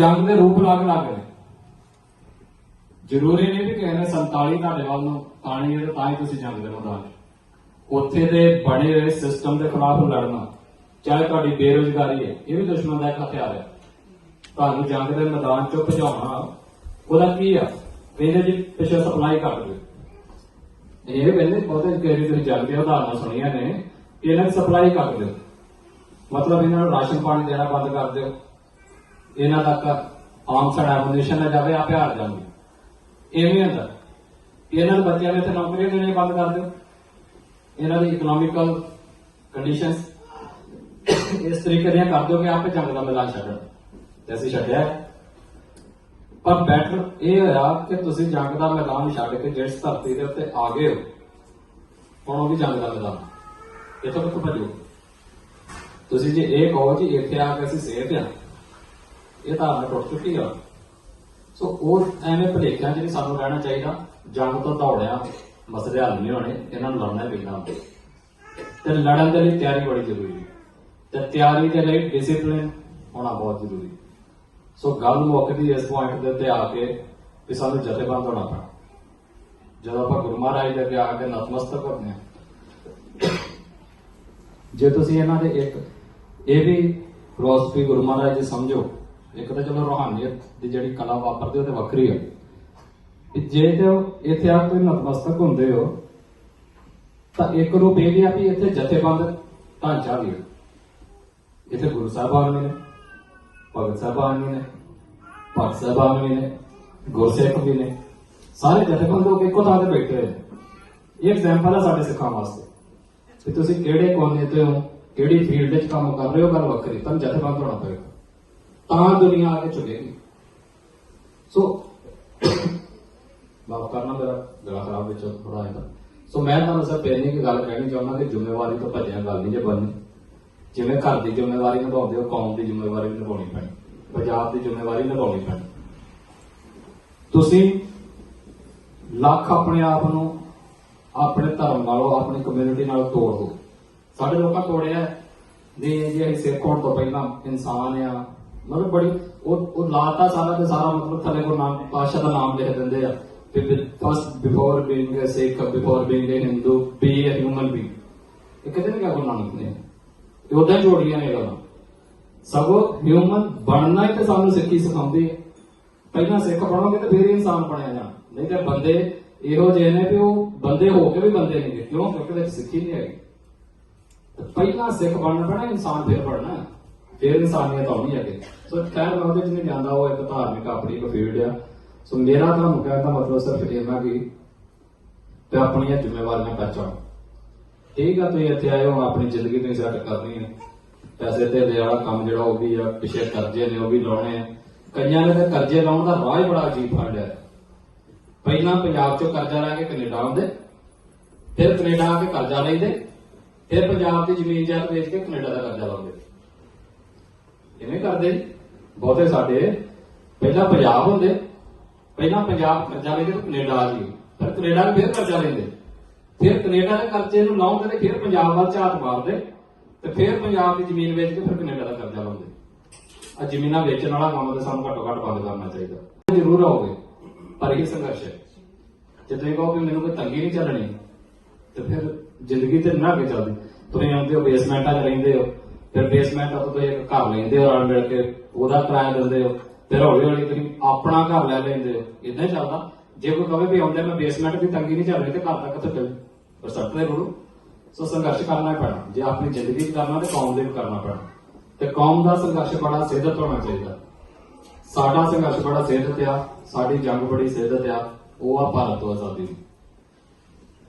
ਜੰਗ ਦੇ ਰੂਪ ਲੱਗ ਲੱਗ ਨੇ ਜ਼ਰੂਰੀ ਨਹੀਂ ਵੀ ਕਿਸੇ ਨੇ 47 ਤੁਹਾਡੇ ਵੱਲ ਨੂੰ ਆਣੀ ਹੈ ਤਾਂ ਹੀ ਤੁਸੀਂ ਜੰਗ ਦੇ ਮੈਦਾਨ ਉੱਥੇ ਦੇ ਬਣੇ ਹੋਏ ਸਿਸਟਮ ਦੇ ਖਿਲਾਫ ਲੜਨਾ, ਚਾਹੇ ਤੁਹਾਡੀ ਬੇਰੋਜ਼ਗਾਰੀ ਹੈ, ਇਹ ਵੀ ਦੁਸ਼ਮਣ ਦਾ ਇੱਕ ਹਥਿਆਰ ਹੈ। ਤੁਹਾਨੂੰ ਜੰਗ ਦੇ ਮੈਦਾਨ 'ਚੋਂ ਭਜਾਉਣਾ, ਉਹਦਾ ਕੀ ਆ? ਇਹਦੇ ਜੀ ਪਿੱਛੇ ਸਪਲਾਈ ਕਰ ਦਿਓ। ਇਹ ਕਹਿੰਦੇ ਬਹੁਤੇ ਕੇਰੀ ਤੁਸੀਂ ਜੰਗ ਦੇ ਉਦਾਹਰਨਾਂ ਸੁਣੀਆਂ ਨੇ, ਇਹਨਾਂ ਦੀ ਸਪਲਾਈ ਕਰ ਦਿਓ। ਮਤਲਬ ਇਹਨਾਂ ਨੂੰ ਰਾਸ਼ਨ ਪਾਣੀ ਦੇਣਾ ਬੰਦ ਕਰ ਦਿਓ। ਇਹਨਾਂ ਤੱਕ ਆਮ ਸਾਡਾ ਐਮੂਨੇਸ਼ਨ ਨਾ ਜਾਵੇ, ਆਪੇ ਹਾਰ ਜਾਣਗੇ। ਇਹ ਨਹੀਂ ਹੁੰਦਾ ਇਹਨਾਂ ਨੂੰ ਬੱਚਿਆਂ ਨੂੰ ਇੱਥੇ ਨੌਕਰੀਆਂ ਦੇਣੀਆਂ ਬੰਦ ਕਰ ਦਿਓ। ਇਹਨਾਂ ਦੀ ਇਕਨੋਮਿਕਲ ਕੰਡੀਸ਼ਨਸ ਇਸ ਤਰੀਕੇ ਦੀਆਂ ਕਰ ਦਿਓ ਕਿ ਆਪੇ ਜੰਗ ਦਾ ਮੈਦਾਨ ਛੱਡਣ ਤੇ ਅਸੀਂ ਛੱਡਿਆ ਪਰ ਬੈਟਰ ਇਹ ਹੋਇਆ ਕਿ ਤੁਸੀਂ ਜੰਗ ਦਾ ਮੈਦਾਨ ਛੱਡ ਕੇ ਜਿਸ ਧਰਤੀ ਦੇ ਉੱਤੇ ਆ ਗਏ ਹੋ, ਹੁਣ ਉਹ ਵੀ ਜੰਗ ਦਾ ਮੈਦਾਨ ਇਹ ਤਾਂ ਕਿੱਥੋਂ ਭੱਜੋ। ਤੁਸੀਂ ਜੇ ਇਹ ਕਹੋ ਜੀ, ਇੱਥੇ ਆ ਕੇ ਅਸੀਂ ਸੇਫ ਆ। ਇਹ ਤਾਂ ਟੁੱਟ ਚੁੱਕੀ ਆ। ਸੋ ਉਹ ਐਵੇਂ ਭਲੇਖਿਆਂ 'ਚ ਨਹੀਂ ਸਾਨੂੰ ਰਹਿਣਾ ਚਾਹੀਦਾ। ਜੰਗ ਤੋਂ ਦੌੜਿਆ ਮਸਲੇ ਹੱਲ ਨਹੀਂ ਹੋਣੇ, ਇਹਨਾਂ ਨੂੰ ਲੜਨਾ ਪੈਂਦਾ ਤੇ ਲੜਨ ਦੇ ਲਈ ਤਿਆਰੀ ਬੜੀ ਜ਼ਰੂਰੀ ਹੈ। ਤੇ ਤਿਆਰੀ ਦੇ ਲਈ ਡਿਸਪਲਿਨ ਹੋਣਾ ਬਹੁਤ ਜ਼ਰੂਰੀ ਹੈ। ਸੋ ਗੱਲ ਮੁੱਕਦੀ ਇਸ ਪੁਆਇੰਟ ਦੇ ਉੱਤੇ ਆ ਕੇ ਕਿ ਸਾਨੂੰ ਜਥੇਬੰਦ ਹੋਣਾ ਪੈਣਾ। ਜਦੋਂ ਆਪਾਂ ਗੁਰੂ ਮਹਾਰਾਜ ਦੇ ਅੱਗੇ ਆ ਕੇ ਨਤਮਸਤਕ ਹੁੰਦੇ ਹਾਂ। ਜੇ ਤੁਸੀਂ ਇਹਨਾਂ ਦੇ ਇੱਕ, ਇਹ ਵੀ ਫਿਲਾਸਫੀ ਗੁਰੂ ਮਹਾਰਾਜ ਦੀ ਸਮਝੋ ਇੱਕ ਤਾਂ ਚਲੋ ਰੋਹਾਨੀਅਤ ਦੀ ਜਿਹੜੀ ਕਲਾ ਵਾਪਰਦੇ ਉਹ ਤੇ ਵੱਖਰੀ ਹੈ। ਕਿ ਜੇ ਤੇ ਇੱਥੇ ਆ ਕੇ ਨਤਮਸਤਕ ਹੁੰਦੇ ਹੋ, ਤਾਂ ਇੱਕ ਰੂਪ ਇਹ ਵੀ ਆ ਵੀ ਇੱਥੇ ਜਥੇਬੰਦ ਢਾਂਚਾ ਵੀ ਹੈ। ਇੱਥੇ ਗੁਰੂ ਸਾਹਿਬਾਨ ਵੀ ਨੇ, ਭਗਤ ਸਾਹਿਬਾਨ ਵੀ ਨੇ, ਭਗਤ ਸਾਹਿਬਾਨ ਵੀ ਨੇ, ਗੁਰਸਿੱਖ ਵੀ ਨੇ। ਸਾਰੇ ਜਥੇਬੰਦ ਲੋਕ ਇੱਕੋ ਥਾਂ ਤੇ ਬੈਠੇ ਹੋਏ ਨੇ। ਇਹ ਐਗਜ਼ਾਮਪਲ ਹੈ ਸਾਡੇ ਸਿੱਖਾਂ ਵਾਸਤੇ। ਕਿ ਤੁਸੀਂ ਕਿਹੜੇ ਕੋਨੇ ਤੇ ਹੋ, ਕਿਹੜੀ ਫੀਲਡ ਵਿੱਚ ਕੰਮ ਕਰ ਰਹੇ ਹੋ, ਗੱਲ ਵੱਖਰੀ, ਤੁਹਾਨੂੰ ਜਥੇਬੰਦ ਹੋਣਾ ਪਏਗਾ ਤਾਂ ਦੁਨੀਆ ਆ ਕੇ ਝੁਕੇਗੀ ਸੋ ਮਾਫ ਕਰਨਾ ਮੇਰਾ ਗਲਾ ਖਰਾਬ ਵਿੱਚ ਥੋੜਾ ਆਇਆ ਸੋ ਮੈਂ ਤੁਹਾਨੂੰ ਸਰ ਪਹਿਲੇ ਕੀ ਗੱਲ ਕਹਿਣੀ ਚਾਹੁੰਦਾ ਕਿ ਜ਼ਿੰਮੇਵਾਰੀ ਤੋਂ ਭੱਜਿਆ ਗੱਲ ਨਹੀਂ ਜੇ ਬਣਨੀ। ਜਿਵੇਂ ਘਰ ਦੀ ਜ਼ਿੰਮੇਵਾਰੀ ਨਿਭਾਉਂਦੇ ਹੋ, ਕੌਮ ਦੀ ਜ਼ਿੰਮੇਵਾਰੀ ਨਿਭਾਉਣੀ ਪੈਣੀ। ਪੰਜਾਬ ਦੀ ਜ਼ਿੰਮੇਵਾਰੀ ਨਿਭਾਉਣੀ ਪੈਣੀ। ਤੁਸੀਂ ਲੱਖ ਆਪਣੇ ਆਪ ਨੂੰ ਆਪਣੇ ਧਰਮ ਨਾਲੋਂ, ਆਪਣੀ ਕਮਿਊਨਿਟੀ ਨਾਲ ਤੋੜ ਦੋ। ਸਾਡੇ ਲੋਕਾਂ ਤੋੜਿਆ। ਦੇ ਜੇ, ਅਸੀਂ ਸਿੱਖ ਹੋਣ ਤੋਂ ਪਹਿਲਾਂ ਇਨਸਾਨ ਆ। ਮਤਲਬ ਬੜੀ, ਉਹ ਉਹ ਲਾਤਾ ਸਾਰਾ ਤੇ ਸਾਰਾ ਮਤਲਬ ਥੱਲੇ ਕੋ ਨਾਮ ਪਾਸ਼ਾ ਦਾ ਨਾਮ ਲਿਖ ਦਿੰਦੇ ਆ। ਕਿ first before being a Sikh before being a Hindu be a human be ਇਹ ਕਿਤੇ ਨਹੀਂ ਗੁਰੂ ਨਾਨਕ ਨੇ। ਇਹ ਉਦਾਂ ਜੋੜੀਆਂ ਨੇ ਗੱਲਾਂ। ਸਗੋਂ ਹਿਊਮਨ ਬਣਨਾ ਹੀ ਤੇ ਸਾਨੂੰ ਸਿੱਖੀ ਸਿਖਾਉਂਦੀ ਹੈ। ਪਹਿਲਾਂ ਸਿੱਖ ਬਣੋਗੇ ਤੇ ਫਿਰ ਇਨਸਾਨ ਬਣਿਆ ਜਾਣਾ। ਨਹੀਂ ਤੇ ਬੰਦੇ ਇਹੋ ਜਿਹੇ ਨੇ ਕਿ ਉਹ ਬੰਦੇ ਹੋ ਕੇ ਵੀ ਬੰਦੇ ਨਹੀਂ ਕਿਉਂ? ਕਿਉਂਕਿ ਵਿੱਚ ਸਿੱਖੀ ਨਹੀਂ ਹੈਗੀ। ਤੇ ਪਹਿਲਾਂ ਸਿੱਖ ਬਣਨਾ ਪੈਣਾ, ਇਨਸਾਨ ਫਿਰ ਬਣਨਾ। ਹੈ। ਫਿਰ ਇਨਸਾਨੀਅਤ ਆਉਣੀ ਹੈ ਅੱਗੇ। ਸੋ ਖੈਰ, ਮੈਂ ਉਹਦੇ ਚ ਨਹੀਂ ਜਾਂਦਾ, ਉਹ ਇੱਕ ਧਾਰਮਿਕ ਆਪਣੀ ਇੱਕ ਫੀਲਡ ਆ। ਸੋ ਮੇਰਾ ਤੁਹਾਨੂੰ ਕਹਿਣ ਦਾ ਮਤਲਬ ਸਿਰਫ ਇਹਨਾਂ ਕਿ ਤੇ ਆਪਣੀਆਂ ਜ਼ਿੰਮੇਵਾਰੀਆਂ ਪਹਿਚਾਣੋ ਠੀਕ ਆ, ਤੁਸੀਂ ਇੱਥੇ ਆਏ ਹੋ, ਆਪਣੀ ਜ਼ਿੰਦਗੀ ਤੁਸੀਂ ਸੈੱਟ ਕਰਨੀ ਹੈ ਪੈਸੇ ਤੇ ਦੇ ਵਾਲਾ ਕੰਮ ਜਿਹੜਾ ਉਹ ਵੀ ਆ, ਪਿਛੇ ਕਰਜ਼ੇ ਨੇ, ਉਹ ਵੀ ਲਾਉਣੇ ਆ। ਕਈਆਂ ਨੇ ਤਾਂ ਕਰਜ਼ੇ ਲਾਉਣ ਦਾ ਰਾਹ ਹੀ ਬੜਾ ਅਜੀਬ ਫੜ ਲਿਆ। ਪਹਿਲਾਂ ਪੰਜਾਬ ਚੋਂ ਕਰਜ਼ਾ ਲੈ ਕੇ ਕੈਨੇਡਾ ਆਉਂਦੇ, ਫਿਰ ਕੈਨੇਡਾ ਆ ਕੇ ਕਰਜ਼ਾ ਲੈਂਦੇ, ਫਿਰ ਪੰਜਾਬ ਦੀ ਜ਼ਮੀਨ ਜਾਇਦਾਦ ਵੇਚ ਕੇ ਕੈਨੇਡਾ ਦਾ ਕਰਜ਼ਾ ਲਾਉਂਦੇ। ਇਵੇਂ ਕਰਦੇ ਜੀ। ਬਹੁਤੇ ਸਾਡੇ ਪਹਿਲਾਂ ਪੰਜਾਬ ਹੁੰਦੇ, ਪਹਿਲਾਂ ਪੰਜਾਬ ਕਰਜ਼ਾ ਲੈਂਦੇ ਤੇ ਕੈਨੇਡਾ ਆ ਜੀ ਫਿਰ ਕੈਨੇਡਾ ਨੂੰ ਫਿਰ ਕਰਜ਼ਾ ਲੈਂਦੇ। ਫਿਰ ਕੈਨੇਡਾ ਦੇ ਕਰਜ਼ੇ ਨੂੰ ਲਾਉਂਦੇ ਤੇ ਫਿਰ ਪੰਜਾਬ ਵੱਲ ਝਾਤ ਮਾਰਦੇ ਤੇ ਫਿਰ ਪੰਜਾਬ ਦੀ ਜ਼ਮੀਨ ਵੇਚ ਕੇ ਫਿਰ ਕੈਨੇਡਾ ਦਾ ਕਰਜ਼ਾ ਲਾਉਂਦੇ। ਆ ਜ਼ਮੀਨਾਂ ਵੇਚਣ ਵਾਲਾ ਕੰਮ ਤੇ ਸਾਨੂੰ ਘੱਟੋ ਘੱਟ ਬੰਦ ਕਰਨਾ ਚਾਹੀਦਾ। ਜ਼ਰੂਰ ਆਓਗੇ, ਪਰ ਇਹ ਸੰਘਰਸ਼ ਹੈ। ਜੇ ਤੁਸੀਂ ਕਹੋ ਕਿ ਮੈਨੂੰ ਕੋਈ ਤੰਗੀ ਨਹੀਂ ਚੱਲਣੀ, ਤੇ ਫਿਰ ਜ਼ਿੰਦਗੀ ਤੇ ਨਾ ਅੱਗੇ ਚੱਲਦੀ। ਤੁਸੀਂ ਆਉਂਦੇ ਹੋ ਬੇਸਮੈਂਟਾਂ 'ਚ ਰਹਿੰਦੇ ਹੋ। ਫਿਰ ਬੇਸਮੈਂਟ ਤੋਂ ਤੁਸੀਂ ਇੱਕ ਘਰ ਲੈਂਦੇ ਹੋ ਰਲ ਮਿਲ ਕੇ, ਉਹਦਾ ਕਿਰਾਇਆ ਦਿੰਦੇ ਹੋ। ਫਿਰ ਹੌਲੀ ਹੌਲੀ ਤੁਸੀਂ ਆਪਣਾ ਘਰ ਲੈ ਲੈਂਦੇ ਹੋ। ਇਦਾਂ ਚੱਲਦਾ। ਜੇ ਕੋਈ ਕਹੇ ਵੀ ਆਉਂਦੇ ਮੈਂ ਬੇਸਮੈਂਟ ਦੀ ਤੰਗੀ ਨਹੀਂ ਚੱਲ ਰਹੀ ਤੇ ਘਰ ਤੱਕ ਕਿੱਥੇ ਚੱਲ। ਪਰ ਸੱਟਦੇ ਗੁਰੂ, ਸੋ ਸੰਘਰਸ਼ ਕਰਨਾ ਪੈਣਾ। ਜੇ ਆਪਣੀ ਜ਼ਿੰਦਗੀ 'ਚ ਕਰਨਾ ਤੇ ਕੌਮ ਦੇ ਵੀ ਕਰਨਾ ਪੈਣਾ। ਤੇ ਕੌਮ ਦਾ ਸੰਘਰਸ਼ ਬੜਾ ਸਿੱਧਤ ਹੋਣਾ ਚਾਹੀਦਾ। ਸਾਡਾ ਸੰਘਰਸ਼ ਬੜਾ ਸਿੱਧਤ ਆ, ਸਾਡੀ ਜੰਗ ਬੜੀ ਸਿੱਧਤ ਆ, ਉਹ ਆ ਭਾਰਤ ਤੋਂ ਆਜ਼ਾਦੀ ਦੀ।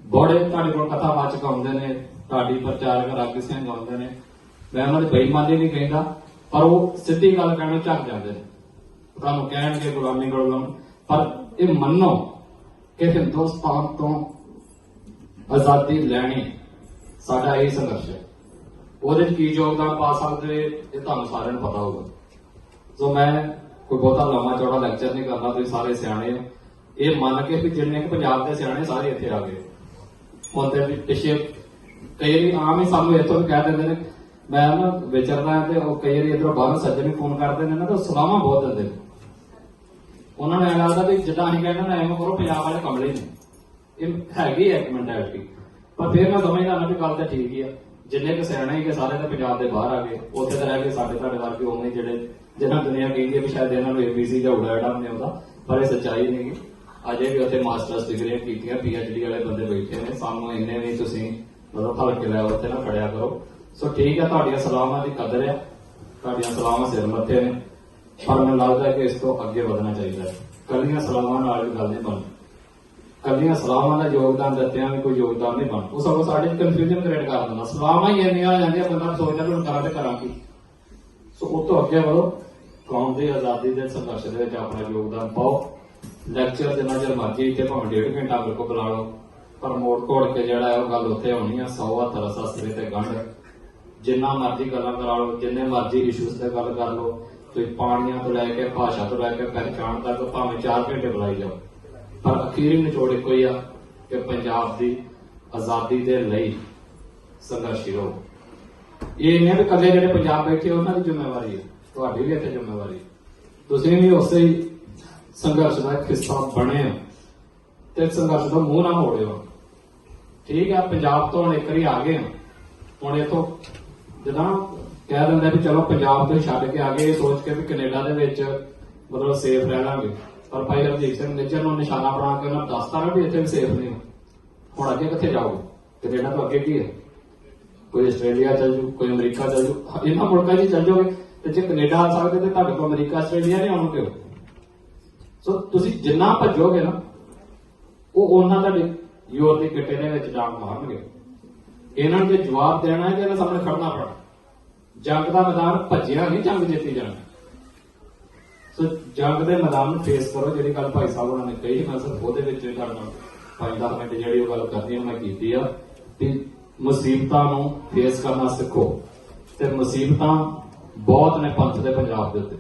ਬੜੇ ਤੁਹਾਡੇ ਕੋਲ ਕਥਾ ਵਾਚਕ ਆਉਂਦੇ ਨੇ, ਤੁਹਾਡੀ ਪ੍ਰਚਾਰਕ ਰਾਗੀ ਸਿੰਘ ਆਉਂਦੇ ਨੇ। ਮੈਂ ਉਹਨਾਂ ਦੀ ਬੇਈਮਾਨੀ ਨਹੀਂ ਕਹਿੰਦਾ, ਪਰ ਉਹ ਸਿੱਧੀ ਗੱਲ ਕਹਿਣ ਨੂੰ ਝੱਕ ਜਾਂਦੇ ਨੇ। ਤੁਹਾਨੂੰ ਕਹਿਣਗੇ ਗੁਲਾਮੀ ਗੁਲਾਮ ਪਰ ਇਹ ਮੰਨੋ ਕਿ ਹਿੰਦੁਸਤਾਨ ਤੋਂ ਆਜ਼ਾਦੀ ਲੈਣੀ ਸਾਡਾ ਇਹ ਸੰਘਰਸ਼ ਹੈ। ਉਹਦੇ 'ਚ ਕੀ ਯੋਗਦਾਨ ਪਾ ਸਕਦੇ, ਇਹ ਤੁਹਾਨੂੰ ਸਾਰਿਆਂ ਨੂੰ ਪਤਾ ਹੋਊਗਾ। ਸੋ ਮੈਂ ਕੋਈ ਬਹੁਤਾ ਲੰਮਾ ਚੌੜਾ ਲੈਕਚਰ ਨਹੀਂ ਕਰਨਾ ਤੁਸੀਂ ਸਾਰੇ ਸਿਆਣੇ ਹੋ। ਇਹ ਮੰਨ ਕੇ ਵੀ ਜਿੰਨੇ ਪੰਜਾਬ ਦੇ ਸਿਆਣੇ ਸਾਰੇ ਇੱਥੇ ਆ ਗਏ। ਹੁਣ ਪਿੱਛੇ ਕਈ ਆਮ ਹੀ ਸਾਨੂੰ ਇੱਥੋਂ ਵੀ ਕਹਿ ਦਿੰਦੇ ਨੇ ਮੈਂ ਨਾ ਵਿਚਰਦਾ ਤੇ ਉਹ ਕਈ ਵਾਰੀ ਇਧਰੋਂ ਬਾਹਰੋਂ ਸੱਜਣ ਵੀ ਫੋਨ ਕਰਦੇ ਨੇ ਨਾ ਤਾਂ ਸਲਾਹਾਂ ਬਹੁਤ ਦਿੰਦੇ ਨੇ। ਉਹਨਾਂ ਨੂੰ ਐਂ ਲੱਗਦਾ ਵੀ ਜਿੱਦਾਂ ਅਸੀਂ ਕਹਿੰਦੇ ਨਾ, ਐਵੇਂ ਕਰੋ ਪੰਜਾਬ ਵਾਲੇ ਕਮਲੇ ਨੇ। ਇਹ ਹੈਗੀ ਇੱਕ ਮੈਂਟੈਲਿਟੀ ਪਰ ਫਿਰ ਮੈਂ ਸਮਝਦਾ ਨਾ ਵੀ ਗੱਲ ਤਾਂ ਠੀਕ ਹੀ ਆ। ਜਿੰਨੇ ਕੁ ਸਿਆਣੇ ਹੀ ਕਿ ਸਾਰੇ ਤਾਂ ਪੰਜਾਬ ਦੇ ਬਾਹਰ ਆ ਗਏ। ਉੱਥੇ ਤਾਂ ਰਹਿ ਗਏ ਸਾਡੇ ਤੁਹਾਡੇ ਵਰਗੇ ਉਵੇਂ ਹੀ ਜਿਹੜੇ ਜਿਹਨਾਂ ਦੁਨੀਆ ਕਹਿੰਦੀ ਹੈ ਵੀ ਸ਼ਾਇਦ ਇਹਨਾਂ ਨੂੰ ਏਬੀਸੀ ਜਾਂ ਉੜਾ ਜਿਹੜਾ ਨਹੀਂ ਆਉਂਦਾ, ਪਰ ਇਹ ਸੱਚਾਈ ਨਹੀਂ ਗੀ। ਅਜੇ ਵੀ ਉੱਥੇ ਮਾਸਟਰਸ ਡਿਗਰੀਆਂ ਕੀਤੀਆਂ ਪੀਐਚਡੀ ਵਾਲੇ ਬੰਦੇ ਬੈਠੇ ਨੇ। ਸਾਨੂੰ ਇੰਨੇ ਵੀ ਤੁਸੀਂ ਮਤਲਬ ਹਲਕੇ ਲੈਵਲ ਤੇ ਨਾ ਫੜਿਆ ਕਰੋ। ਸੋ ਠੀਕ ਹੈ ਤੁਹਾਡੀਆਂ ਸਲਾਹਾਂ ਦੀ ਕਦਰ ਹੈ ਤੁਹਾਡੀਆਂ ਸਲਾਹਾਂ ਸਿਰ ਮੱਥੇ ਨੇ। ਪਰ ਮੈਨੂੰ ਲੱਗਦਾ ਕਿ ਇਸ ਤੋਂ ਅੱਗੇ ਵਧਣਾ ਚਾਹੀਦਾ ਹੈ। ਕੱਲੀਆਂ ਸਲਾਹਾਂ ਨਾਲ ਵੀ ਗੱਲ ਨਹੀਂ ਬਣਦੀ। ਕੱਲੀਆਂ ਸਲਾਹਾਂ ਦਾ ਯੋਗਦਾਨ ਦਿੱਤਿਆਂ ਵੀ ਕੋਈ ਯੋਗਦਾਨ ਨਹੀਂ ਬਣ ਉਹ ਸਗੋਂ ਸਾਡੇ ਕਨਫਿਊਜ਼ਨ ਕ੍ਰੀਏਟ ਕਰ ਦਿੰਦਾ। ਸਲਾਹਾਂ ਹੀ ਇੰਨੀਆਂ ਆ ਜਾਂਦੀਆਂ, ਬੰਦਾ ਸੋਚਦਾ ਕਿ ਕਰਾਂ ਤੇ ਕਰਾਂ ਕੀ। ਸੋ ਉਹ ਤੋਂ ਅੱਗੇ ਵਧੋ। ਕੌਮ ਦੀ ਆਜ਼ਾਦੀ ਦੇ ਸੰਘਰਸ਼ ਦੇ ਵਿੱਚ ਆਪਣਾ ਯੋਗਦਾਨ ਪਾਓ। ਲੈਕਚਰ ਜਿੰਨਾ ਚਿਰ ਮਰਜ਼ੀ ਇੱਥੇ ਭਾਵੇਂ ਡੇਢ ਘੰਟਾ ਮੇਰੇ ਕੋਲ ਬੁਲਾ ਲਓ। ਪਰ ਮੋੜ ਕੋੜ ਕੇ ਜਿਹੜਾ ਉਹ ਗੱਲ ਉੱਥੇ ਹੋਣੀ ਆ। 100 ਹੱਥ ਰਸਸਤਰੇ ਤੇ ਗੰਢ। ਜਿੰਨਾ ਮਰਜ਼ੀ ਗੱਲਾਂ ਕਰਾ ਲਓ, ਜਿੰਨੇ ਮਰਜ਼ੀ ਇਸ਼ੂਸ ਤੇ ਗੱਲ ਕਰ ਲਓ, ਤੁਸੀਂ ਪਾਣੀਆਂ ਤੋਂ ਲੈ ਕੇ, ਭਾਸ਼ਾ ਤੋਂ ਲੈ ਕੇ, ਪਹਿਚਾਣ ਤੱਕ ਭਾਵੇਂ 4 ਘੰਟੇ ਬੁਲਾਈ ਜਾਓ। ਪਰ ਅਖੀਰੀ ਨਿਚੋੜ ਇੱਕੋ ਹੀ ਆ ਕਿ ਪੰਜਾਬ ਦੀ ਆਜ਼ਾਦੀ ਦੇ ਲਈ ਸੰਘਰਸ਼ੀ ਰਹੋ। ਇਹ ਨਹੀਂ ਆ ਕੱਲੇ ਜਿਹੜੇ ਪੰਜਾਬ ਬੈਠੇ ਉਹਨਾਂ ਦੀ ਜ਼ਿੰਮੇਵਾਰੀ ਹੈ ਤੁਹਾਡੀ ਵੀ ਇੱਥੇ ਜ਼ਿੰਮੇਵਾਰੀ ਤੁਸੀਂ ਵੀ ਉਸੇ ਹੀ ਸੰਘਰਸ਼ ਦਾ ਹਿੱਸਾ ਬਣੇ ਹੋ ਤੇ ਸੰਘਰਸ਼ ਦਾ ਮੂੰਹ ਨਾ ਮੋੜਿਓ। ਠੀਕ ਆ, ਪੰਜਾਬ ਤੋਂ ਹੁਣ ਇੱਕ ਵਾਰੀ ਆ ਗਏ ਹੁਣ ਇਥੋਂ ਜਦੋਂ ਕਹਿ ਦਿੰਦੇ ਵੀ ਚਲੋ ਪੰਜਾਬ ਤੋਂ ਛੱਡ ਕੇ ਆ ਗਏ, ਇਹ ਸੋਚ ਕੇ ਵੀ ਕੈਨੇਡਾ ਦੇ ਵਿੱਚ ਮਤਲਬ ਸੇਫ ਰਹਿ ਲਾਂਗੇ ਪਰ ਭਾਈ ਰਵਜੀਤ ਸਿੰਘ ਨਿੱਜਰ ਨੂੰ ਨਿਸ਼ਾਨਾ ਬਣਾ ਕੇ ਉਹਨਾਂ ਦੱਸਤਾ ਨਾ ਵੀ ਇੱਥੇ ਵੀ ਸੇਫ ਨਹੀਂ। ਹੋ। ਹੁਣ ਅੱਗੇ ਕਿੱਥੇ ਜਾਓਗੇ? ਕੈਨੇਡਾ ਤੋਂ ਅੱਗੇ ਕੀ ਹੈ? ਕੋਈ ਆਸਟ੍ਰੇਲੀਆ ਚੱਲ ਜੂ, ਕੋਈ ਅਮਰੀਕਾ ਚੱਲ ਜੂ। ਇਹਨਾਂ ਮੁਲਕਾਂ 'ਚ ਚੱਲ ਜਾਓਗੇ। ਤੇ ਜੇ ਕੈਨੇਡਾ ਆ ਸਕਦੇ ਤੇ ਤੁਹਾਡੇ ਕੋਲ ਅਮਰੀਕਾ, ਆਸਟ੍ਰੇਲੀਆ ਨਹੀਂ ਆਉਣਗੇ ਸੋ ਤੁਸੀਂ ਜਿੰਨਾ ਭੱਜੋਗੇ ਨਾ, ਉਹ ਉਹਨਾਂ ਦਾ ਯੂਰ ਦੇ ਗਿੱਟੇ ਦੇ ਵਿੱਚ ਜਾਨ ਮਾਰਨਗੇ। ਇਹਨਾਂ ਨੂੰ ਜਵਾਬ ਦੇਣਾ ਹੈ ਕਿ ਇਹਨਾਂ ਸਾਹਮਣੇ ਖੜਨਾ ਪੈਣਾ। ਜੰਗ ਦਾ ਮੈਦਾਨ ਭੱਜਿਆ ਨਹੀਂ, ਜੰਗ ਜਿੱਤੀ ਜਾਣਾ। ਸੋ ਜੰਗ ਦੇ ਮੈਦਾਨ ਨੂੰ ਫੇਸ ਕਰੋ, ਜਿਹੜੀ ਗੱਲ ਭਾਈ ਸਾਹਿਬ ਉਹਨਾਂ ਨੇ ਕਹੀ ਮੈਂ ਸਿਰਫ ਉਹਦੇ ਵਿੱਚ ਹੀ ਤੁਹਾਡੇ ਭਾਈ ਪੰਜ ਦਸ ਮਿੰਟ ਜਿਹੜੀ ਉਹ ਗੱਲ ਕਰਨੀ ਉਹ ਮੈਂ ਕੀਤੀ ਆ। ਕਿ ਮੁਸੀਬਤਾਂ ਨੂੰ ਫੇਸ ਕਰਨਾ ਸਿੱਖੋ ਤੇ ਮੁਸੀਬਤਾਂ ਬਹੁਤ ਨੇ ਪੰਥ ਦੇ ਪੰਜਾਬ ਦੇ ਉੱਤੇ।